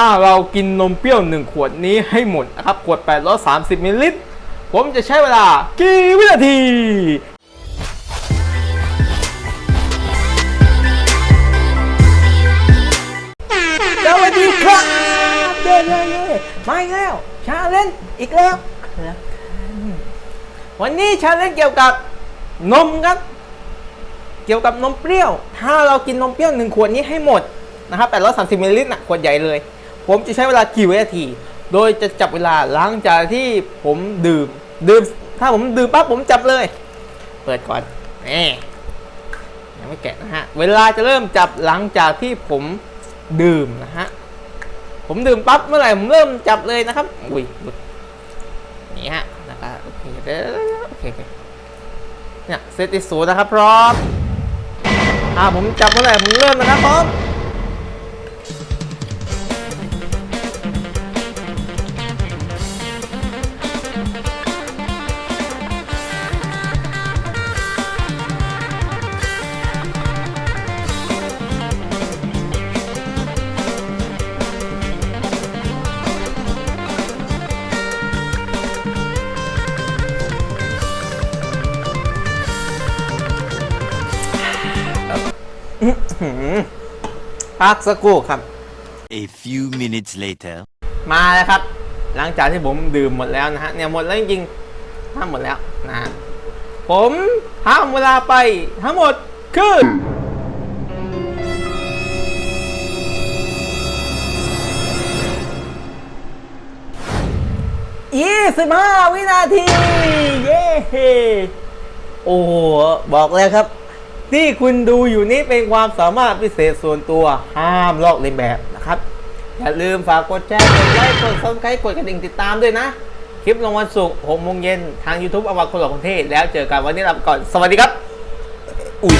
ถ้าเรากินนมเปรี้ยว 1 ขวดนี้ให้หมดนะครับ ขวด 830มิลลิลิตร ผมจะใช้เวลากี่วินาทีสวัสดีครับเย้เย้เย้มาอีกแล้ว ชาเลนจ์อีกแล้วครับวันนี้ชาเลนจ์เกี่ยวกับนมครับ เกี่ยวกับนมเปรี้ยว ถ้าเรากินนมเปรี้ยวหนึ่งขวดนี้ให้หมดนะครับ830มิลลิลิตรนะขวดใหญ่เลย ผมจะใช้เวลากี่วินาที โดยจะจับเวลาหลังจากที่ผมดื่ม ดื่ม ถ้าผมดื่มปั๊บผมจับเลย เปิดก่อนนี่ยังไม่แกะนะฮะ เวลาจะเริ่มจับหลังจากที่ผมดื่มนะฮะ ผมดื่มปั๊บเมื่อไหร่ผมเริ่มจับเลยนะครับ อุ้ยหลุดนี่ฮะนะครับโอเคเดี๋ยวโอเคโอเคเนี่ยเซตที่ศูนย์นะครับพร้อมอ่าผมจับเมื่อไหร่ผมเริ่มนะครับพร้อม พักสักครู่ครับ A few minutes later. มาแล้วครับ หลังจากที่ผมดื่มหมดแล้วนะฮะ เนี่ยหมดแล้วจริงๆห้ามหมดแล้วนะฮะผมห้ามเวลาไปทั้งหมดคือยี่สิบห้าวินาที เย้ โอ้โหบอกแล้วครับ ที่คุณดูอยู่นี้เป็นความสามารถพิเศษส่วนตัวห้ามลอกเลียนแบบนะครับอย่าลืมฝากกดแชร์กดไลค์กดซับสไครต์กดกระดิ่งติดตามด้วยนะ คลิปลงวันศุกร์หกโมงเย็นทาง YouTube อวกคนหลอกประเทศแล้วเจอกันวันนี้ลาไปก่อน สวัสดีครับ อุ้ย